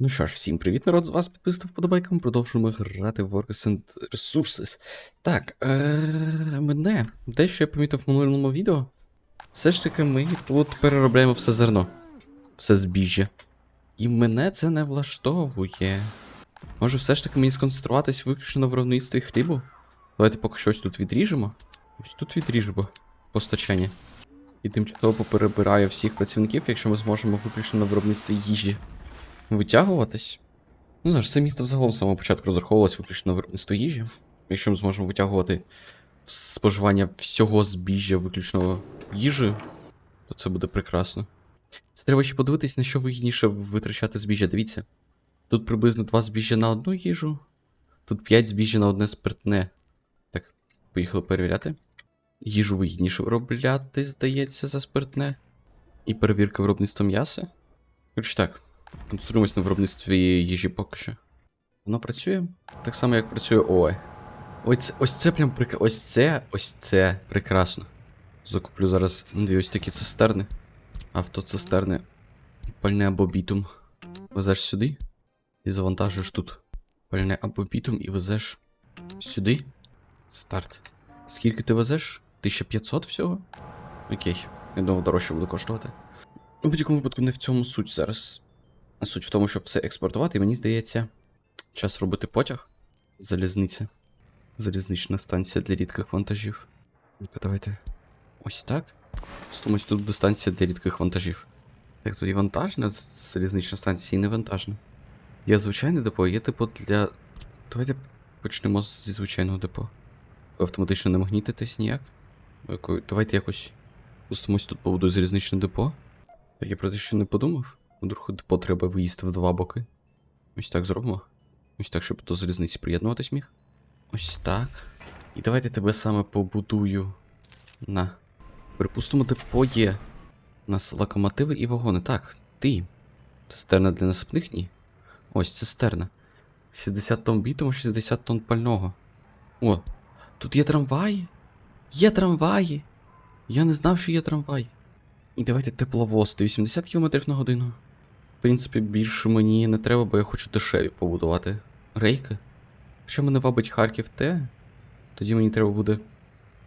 Ну що ж, всім привіт, народ, з вас підписав вподобайком. Продовжуємо грати в Workers and Resources. Так, е- мене дещо я помітив в минулому відео. Все ж таки, ми тут переробляємо все зерно, все збіжжя. І мене це не влаштовує. Може, все ж таки мені сконцентруватись виключно на виробництві хлібу? Давайте поки щось тут відріжемо. Ось тут відріжемо постачання. І тимчасово поперебираю всіх працівників, якщо ми зможемо виключно на виробництві їжі витягуватись. Ну, знаєш, це місто взагалом з самого початку розраховувалось виключно виробництво їжі. Якщо ми зможемо витягувати споживання всього збіжжя виключно їжі, то це буде прекрасно. Це треба ще подивитись, на що вигідніше витрачати збіжжя. Дивіться. Тут приблизно 2 збіжжя на одну їжу, тут 5 збіжжя на одне спиртне. Так, поїхали перевіряти. Їжу вигідніше виробляти, здається, за спиртне. І перевірка виробництва м'яса. Коротше так, концентруємось на виробництві їжі поки що. Воно працює так само, як працює ОЕ. Ось, ось це прям прик... Ось це, ось це прекрасно. Закуплю зараз дві ось такі цистерни. Автоцистерни. Пальне або бітум. Везеш сюди. І завантажуєш тут. Пальне або бітум і везеш сюди. Старт. Скільки ти везеш? 1500 всього? Окей. Я думав, дорожче буде коштувати. У будь-якому випадку не в цьому суть зараз. Суть в тому, щоб все експортувати, і мені здається, час робити потяг. Залізниця. Залізнична станція для рідких вантажів. Давайте. Ось так. Стомусь тут буде станція для рідких вантажів. Так, тут і вантажна залізнична станція, і не вантажна. Є звичайне депо, є депо для. Давайте почнемо зі звичайного депо. Ви автоматично не магнітитесь ніяк. Давайте якось. Пустимось тут побудую залізничне депо. Так я про те, що не подумав. Вдруг депо треба виїсти в два боки. Ось так зробимо. Ось так, щоб до залізниці приєднуватись міг. Ось так. І давайте тебе саме побудую. На. Припустимо, депо є. У нас локомотиви і вагони. Так, ти. Цистерна для насипних? Ні. Ось цистерна. 60 тонн бітуму, 60 тонн пального. О, тут є трамваї. Є трамваї. Я не знав, що є трамвай. І давайте тепловоз 80 км на годину. В принципі, більше мені не треба, бо я хочу дешеві побудувати рейки. Якщо мене вабить Харків Т, тоді мені треба буде.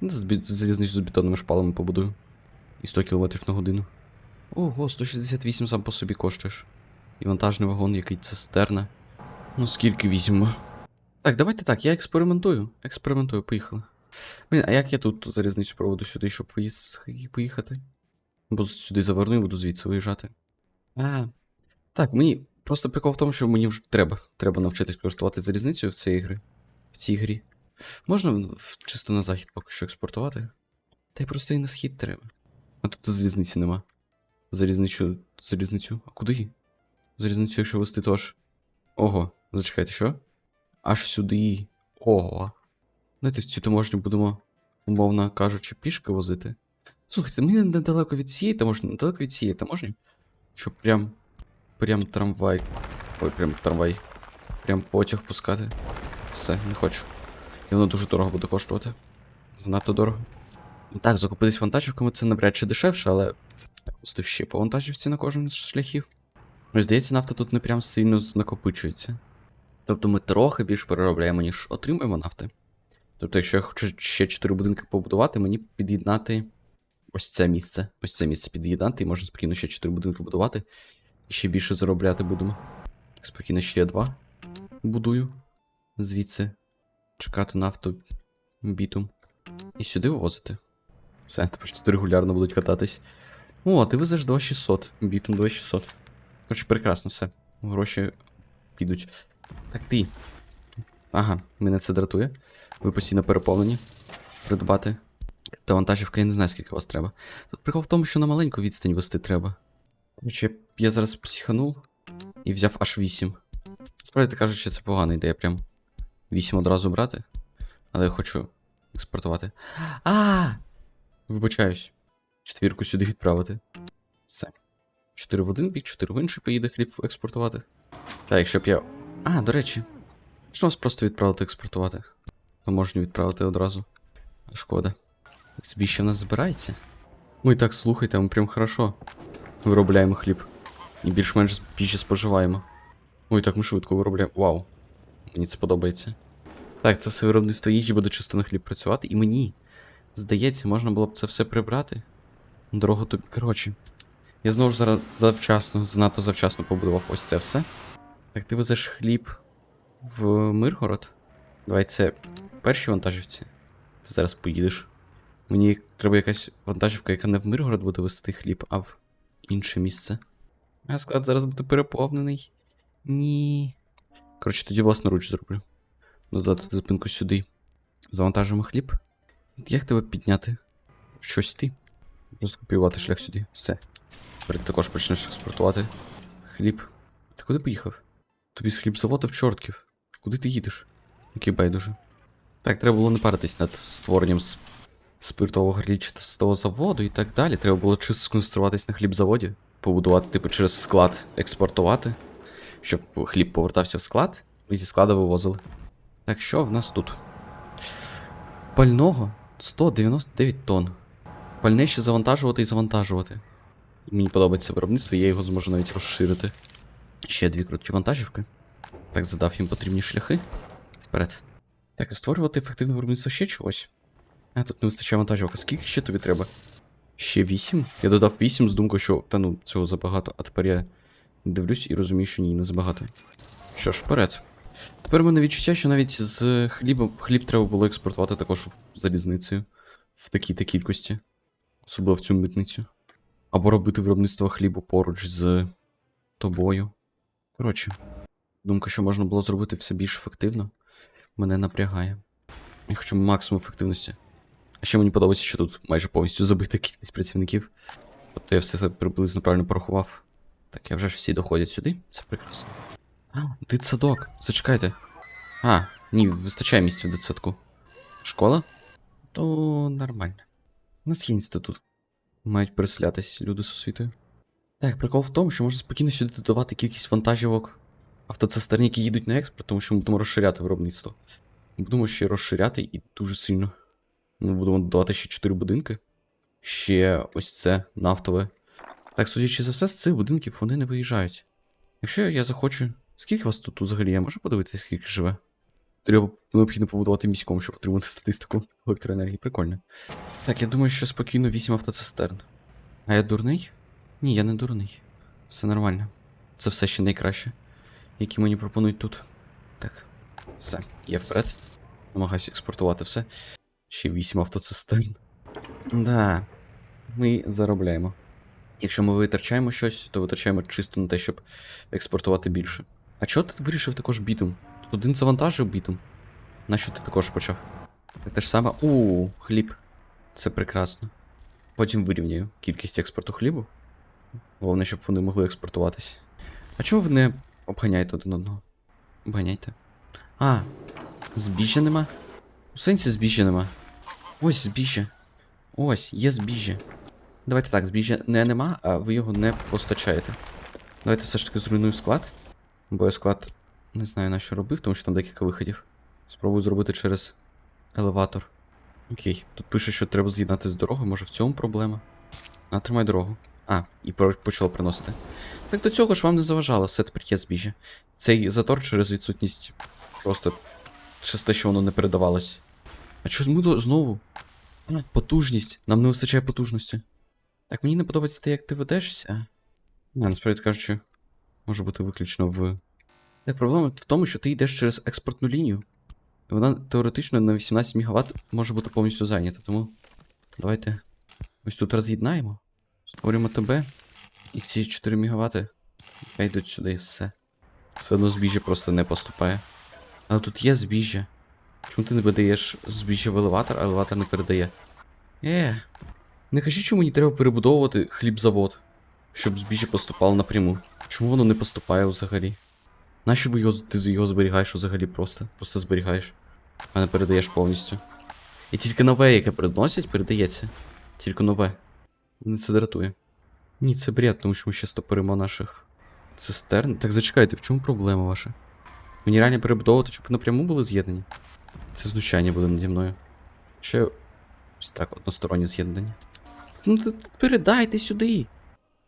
ну, з бі- бетонними шпалами побудую. І 100 км на годину. Ого, 168 сам по собі коштуєш. І вантажний вагон, який цистерна. Ну скільки візьмемо? Так, давайте так, я експериментую. Експериментую, поїхали. Блін, а як я тут залізницю проведу сюди, щоб виїс- поїхати? Бо сюди заверну і буду звідси виїжджати. А. Так, мені. Просто прикол в тому, що мені вже треба. Треба навчитись користуватися залізницею в цій грі. В цій грі. Можна чисто на захід поки що експортувати? Та й просто і на схід треба. А тут залізниці нема. Залізничу. Залізницю. А куди? Залізницю, якщо вести, то аж. Ого, зачекайте, що? Аж сюди. Ого. Давайте в цю таможню будемо, умовно кажучи, пішки возити. Слухайте, мені недалеко від цієї таможні, недалеко від цієї таможні, щоб прям. Прям трамвай. Ой, прям трамвай. Прям потяг пускати. Все, не хочу. І воно дуже дорого буде коштувати. Занадто дорого. Так, закупитись вантажівками це навряд чи дешевше, але. Пустив ще по вантажівці на кожен з шляхів. Ну, здається, нафта тут не прям сильно накопичується. Тобто ми трохи більш переробляємо, ніж отримуємо нафти. Тобто, якщо я хочу ще 4 будинки побудувати, мені під'єднати ось це місце. Ось це місце під'єднати, і можна спокійно ще 4 будинки будувати. Ще більше заробляти будемо. Спокійно ще 2 будую. Звідси. Чекати нафту бітум. І сюди вивозити. Все, тепер тут регулярно будуть кататись. О, ти везеш 2600. Бітум 2600. Коротше, прекрасно, все. Гроші підуть. Так ти. Ага, мене це дратує. Ви постійно переповнені. Придбати. Та вантажівка, я не знаю, скільки вас треба. Тут прикол в тому, що на маленьку відстань вести треба. Короче, я зараз психанув і взяв аж 8. Справді кажучи, це погана ідея, прям 8 одразу брати. Але я хочу експортувати. А! Вибачаюсь. Четвірку сюди відправити. Все. 4 в один бік, 4 в інший поїде хліб експортувати. Так, якщо б я. А, до речі. Можна вас просто відправити експортувати. То можна відправити одразу. Шкода. Збіще в нас збирається. Ми так слухайте, ми прям хорошо виробляємо хліб. І більш-менш збіжжя споживаємо. Ой, так ми швидко виробляємо. Вау. Мені це подобається. Так, це все виробництво їжі буде чисто на хліб працювати. І мені, здається, можна було б це все прибрати. Дорогу тобі. Коротше. Я знову ж зараз завчасно, занадто завчасно побудував ось це все. Так, ти везеш хліб в Миргород. Давай це перші вантажівці. Ти зараз поїдеш. Мені треба якась вантажівка, яка не в Миргород буде вести хліб, а в інше місце. А склад зараз буде переповнений. Ні. Коротше, тоді власноруч зроблю. Додати зупинку сюди. Завантажимо хліб. Як тебе підняти? Щось ти. Просто копіювати шлях сюди. Все. Тепер ти також почнеш експортувати. Хліб. Ти куди поїхав? Тобі з хлібзаводу в чортків. Куди ти їдеш? Який байдуже. Так, треба було не паритись над створенням спиртового грлічного заводу і так далі. Треба було чисто сконцентруватись на хлібзаводі, побудувати, типу, через склад експортувати, щоб хліб повертався в склад, і зі складу вивозили. Так, що в нас тут? Пального 199 тонн. Пальне ще завантажувати і завантажувати. Мені подобається виробництво, я його зможу навіть розширити. Ще дві круті вантажівки. Так, задав їм потрібні шляхи. Вперед. Так, створювати ефективне виробництво ще чогось. А, тут не вистачає вантажівок. Скільки ще тобі треба? Ще 8? Я додав 8 з думкою, що та ну, цього забагато, а тепер я дивлюсь і розумію, що ні, не забагато. Що ж, вперед. Тепер в мене відчуття, що навіть з хлібом хліб треба було експортувати також залізницею в такій-то кількості. Особливо в цю митницю. Або робити виробництво хлібу поруч з тобою. Коротше, думка, що можна було зробити все більш ефективно, мене напрягає. Я хочу максимум ефективності. Ще мені подобається, що тут майже повністю забита кількість працівників. Тобто я все це приблизно правильно порахував. Так, я вже ж всі доходять сюди, це прекрасно. Дитсадок, зачекайте. А, ні, вистачає місця в дитсадку. Школа? То нормально. У нас є інститут. Мають переселятись люди з освітою. Так, прикол в тому, що можна спокійно сюди додавати кількість вантажівок автоцистерн, які їдуть на експорт, тому що ми будемо розширяти виробництво. Будемо ще розширяти і дуже сильно. Ми будемо додавати ще 4 будинки. Ще ось це нафтове. Так, судячи за все, з цих будинків вони не виїжджають. Якщо я захочу. Скільки вас тут взагалі? Я можу подивитися, скільки живе? Треба необхідно побудувати міськом, щоб отримати статистику електроенергії. Прикольно. Так, я думаю, що спокійно 8 автоцистерн. А я дурний? Ні, я не дурний. Все нормально. Це все ще найкраще, які мені пропонують тут. Так, все, я вперед. Намагаюся експортувати все. Ще 8 автоцистерн. Да, ми заробляємо. Якщо ми витрачаємо щось, то витрачаємо чисто на те, щоб експортувати більше. А чого ти вирішив також бітум? Тут один завантажив бітум. Нащо ти також почав? Це те ж саме. У, хліб. Це прекрасно. Потім вирівняю кількість експорту хлібу. Головне, щоб вони могли експортуватись. А чому ви не обганяєте один одного? Обганяйте. А, збіжжя нема? У сенсі збіжжя нема. Ось збіжжя. Ось, є збіжжя. Давайте так, збіжжя не нема, а ви його не постачаєте. Давайте все ж таки зруйную склад. Бо я склад не знаю на що робив, тому що там декілька виходів. Спробую зробити через елеватор. Окей, тут пише, що треба з'єднати з дорогою, може в цьому проблема. А, тримай дорогу. А, і почало приносити. Так до цього ж вам не заважало, все тепер є збіжжя. Цей затор через відсутність просто через те, що воно не передавалось. А чого ми знову? Потужність. Нам не вистачає потужності. Так, мені не подобається те, як ти ведешся. Не, насправді кажучи, може бути виключно в. Так, проблема в тому, що ти йдеш через експортну лінію. І вона теоретично на 18 МВт може бути повністю зайнята, тому давайте ось тут роз'єднаємо. Створюємо тебе. І ці 4 МВт йдуть сюди і все. Все одно збіжжя просто не поступає. Але тут є збіжжя. Чому ти не видаєш збіжжя в елеватор, а елеватор не передає? Е. Не кажіть, що мені треба перебудовувати хлібзавод, щоб збіжжя поступало напряму. Чому воно не поступає взагалі? Нащо його, ти його зберігаєш взагалі просто? Просто зберігаєш, а не передаєш повністю. І тільки нове, яке приносять, передається. Тільки нове. Мене це дратує. Ні, це бред, тому що ми ще стопоримо наших цистерн. Так зачекайте, в чому проблема ваша? Мені реально перебудовувати, щоб ви напряму були з'єднані? Це знущання буде наді мною. Ще ось так, одностороннє з'єднання. Ну, передайте сюди.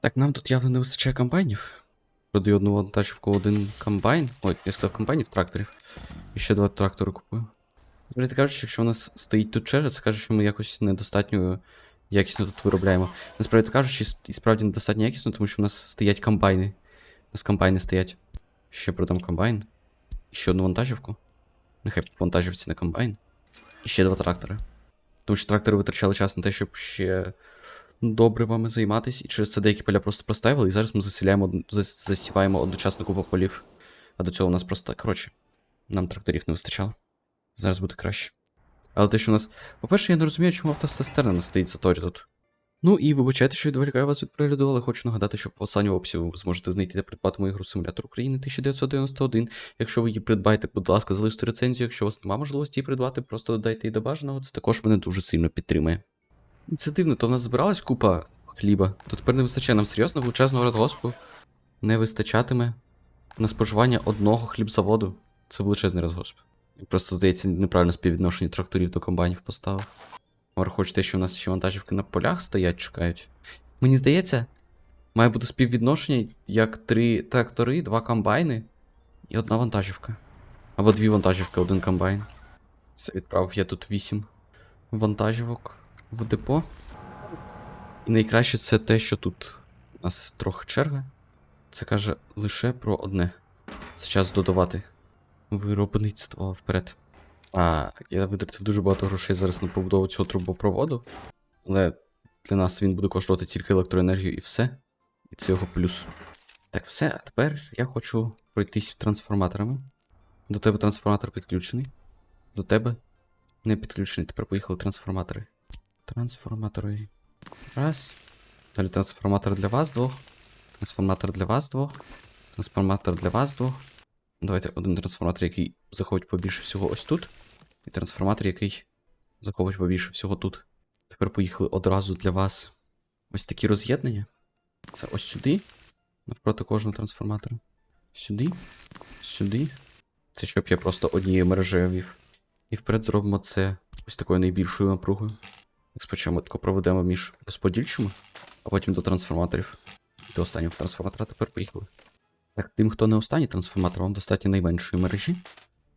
Так, нам тут явно не вистачає комбайнів. Продаю одну вантажівку, один комбайн. Ой, я сказав комбайнів, тракторів. І ще два трактори купую. Ти кажеш, якщо у нас стоїть тут черга, це каже, що ми якось недостатньо якісно тут виробляємо. Насправді кажучи, і справді недостатньо якісно, тому що у нас стоять комбайни. У нас комбайни стоять. Ще продам комбайн. Ще одну вантажівку. Нехай вантажівці на комбайн. І ще два трактори. Тому що трактори витрачали час на те, щоб ще добре вами займатися, і через це деякі поля просто проставили, і зараз ми засіляємо, засіваємо одночасно купу полів. А до цього у нас просто, коротше, нам тракторів не вистачало. Зараз буде краще. Але те, що у нас. По-перше, я не розумію, чому автоцистерна не стоїть заторі тут. Ну і вибачайте, що відволікаю вас від перегляду, але хочу нагадати, що по останньому описі ви зможете знайти та придбати мою гру Симулятор України 1991. Якщо ви її придбаєте, будь ласка, залиште рецензію. Якщо у вас немає можливості її придбати, просто додайте її до бажаного. Це також мене дуже сильно підтримує. Це дивно, то в нас збиралась купа хліба, то тепер не вистачає нам серйозно величезного радгоспу. Не вистачатиме на споживання одного хлібзаводу. Це величезний радгосп. І Просто, здається, неправильно співвідношення тракторів до комбайнів поставив. Враховуючи те, що у нас ще вантажівки на полях стоять, чекають. Мені здається, має бути співвідношення як три трактори, два комбайни і одна вантажівка. Або дві вантажівки, один комбайн. Це відправив я тут вісім вантажівок в депо. І найкраще це те, що тут у нас трохи черга. Це каже лише про одне. Це час додавати виробництво вперед. А я витратив дуже багато грошей зараз на побудову цього трубопроводу. Але для нас він буде коштувати тільки електроенергію і все. І це його плюс. Так, все, а тепер я хочу пройтись трансформаторами. До тебе трансформатор підключений. До тебе не підключений. Тепер поїхали трансформатори. Трансформатори. Раз. Далі трансформатор для вас двох. Трансформатор для вас двох. Трансформатор для вас двох. Давайте один трансформатор, який заходить побільше всього ось тут. І трансформатор, який заходить побільше всього тут. Тепер поїхали одразу для вас. Ось такі роз'єднання. Це ось сюди. Навпроти кожного трансформатора. Сюди. Сюди. Це щоб я просто однією мережею вів. І вперед зробимо це ось такою найбільшою напругою. Спочатку проведемо між розподільчими, а потім до трансформаторів. До останнього трансформатора тепер поїхали. Так, тим, хто не останній трансформатор, вам достатньо найменшої мережі,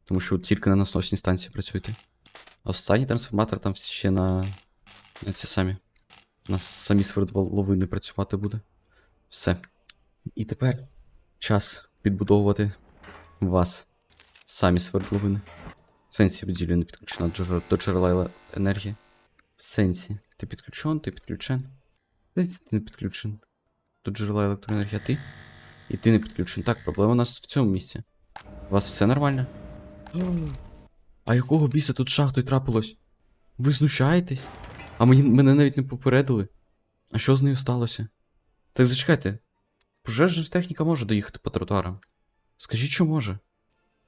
тому що тільки на насосній станції працюєте. А останній трансформатор там ще на. на ці самі. На самі свердловини працювати буде. Все. І тепер час підбудовувати вас. Самі свердловини. В сенсі будівлі не підключена до джерела енергії. В сенсі. Ти підключен, ти підключен. Сенсі ти не підключен. До джерела електроенергії, а ти? І ти не підключен. Так, проблема у нас в цьому місці. У вас все нормально? А якого біса тут шахтою трапилось? Ви знущаєтесь? А мені, мене навіть не попередили. А що з нею сталося? Так зачекайте. Пожежна техніка може доїхати по тротуарам. Скажіть, що може.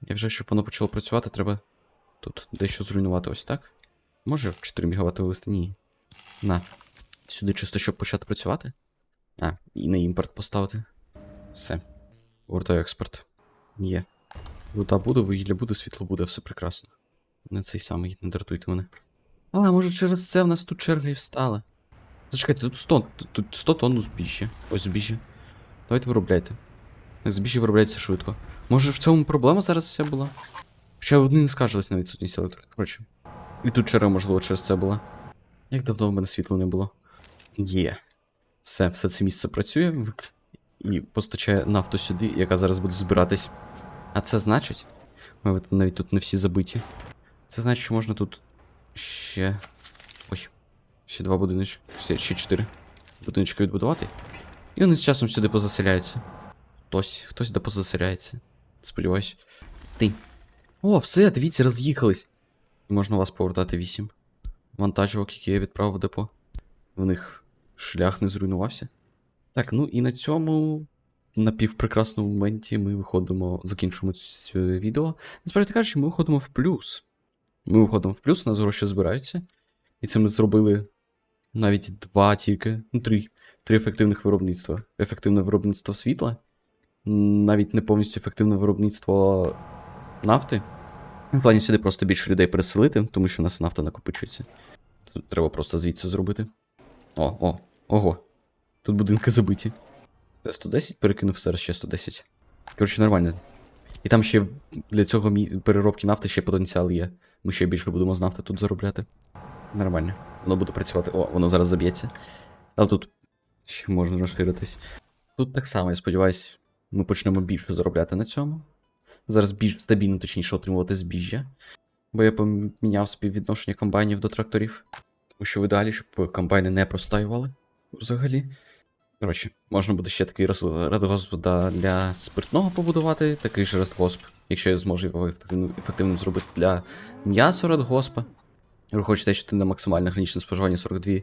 Я вже, щоб воно почало працювати, треба тут дещо зруйнувати ось так. Може 4 МВт вивести? Ні. На. Сюди чисто, щоб почати працювати. А, і на імпорт поставити. Все. Повертаю експорт. Є. Вода буде, вугілля буде, світло буде, все прекрасно. Не цей самий, не дратуйте мене. А, може через це в нас тут черга і встала. Зачекайте, тут 100, тут- тут 100 тонн збіжжя. Ось збіжжя. Давайте виробляйте. Так, збіжжя виробляється швидко. Може в цьому проблема зараз вся була? Ще вони не скаржились на відсутність електро. Коротше. І тут черга, можливо, через це була. Як давно в мене світла не було? Є. Все, все це місце працює і постачає нафту сюди, яка зараз буде збиратись. А це значить. Ми навіть тут не всі забиті. Це значить, що можна тут ще. Ой. Ще два будиночки. Ще, ще чотири будиночки відбудувати. І вони з часом сюди позаселяються. Хтось, хтось де позаселяється. Сподіваюсь. Ти. О, все, дивіться, роз'їхались. Можна у вас повертати вісім вантажівок, які я відправив в депо. В них шлях не зруйнувався. Так, ну і на цьому напівпрекрасному моменті ми виходимо, закінчуємо це відео. Насправді кажучи, ми виходимо в плюс. Ми виходимо в плюс, у нас гроші збираються. І це ми зробили навіть два тільки, ну три. Три ефективних виробництва. Ефективне виробництво світла. Навіть не повністю ефективне виробництво нафти. В плані сюди просто більше людей переселити, тому що у нас нафта накопичується. Це треба просто звідси зробити. О, о, ого. Тут будинки забиті. Це 110 перекинув, зараз ще 110. Коротше, нормально. І там ще для цього переробки нафти ще потенціал є. Ми ще більше будемо з нафти тут заробляти. Нормально. Воно буде працювати. О, воно зараз заб'ється. Але тут ще можна розширитись. Тут так само, я сподіваюсь, ми почнемо більше заробляти на цьому. Зараз більш стабільно, точніше, отримувати збіжжя. Бо я поміняв співвідношення комбайнів до тракторів. Тому що в ідеалі, щоб комбайни не простаювали взагалі. Коротше, можна буде ще такий радгосп для спиртного побудувати, такий же радгосп, якщо я зможу його ефективним, зробити для м'ясо радгоспа. Враховуючи що ти на максимальне граничне споживання 42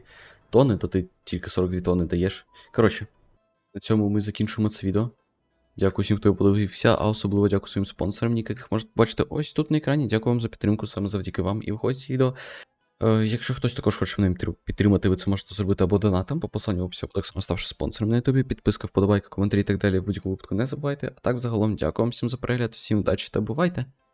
тонни, то ти тільки 42 тонни даєш. Коротше, на цьому ми закінчимо це відео. Дякую всім, хто подивився, а особливо дякую своїм спонсорам, яких можете бачити ось тут на екрані. Дякую вам за підтримку, саме завдяки вам і виходить це відео. Е, якщо хтось також хоче мене підтримати, ви це можете зробити або донатом, по посиланню в описі, так само ставши спонсором на ютубі, підписка, вподобайка, коментарі і так далі. В будь-якому випадку не забувайте. А так, загалом, дякую всім за перегляд, всім удачі та бувайте!